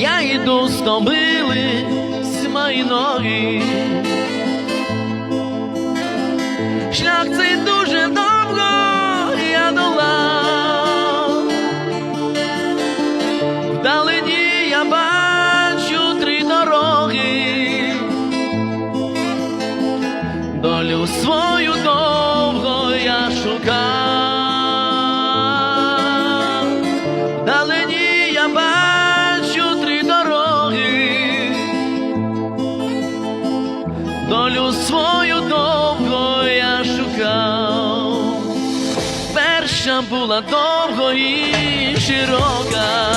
Я йду стомили з мої ноги. Шлях цей дуже довго я долав. Вдалині Долю свою довго я шукав. Вдалині я бачу три дороги. Долю свою довго я шукав. Перша була довго і широка.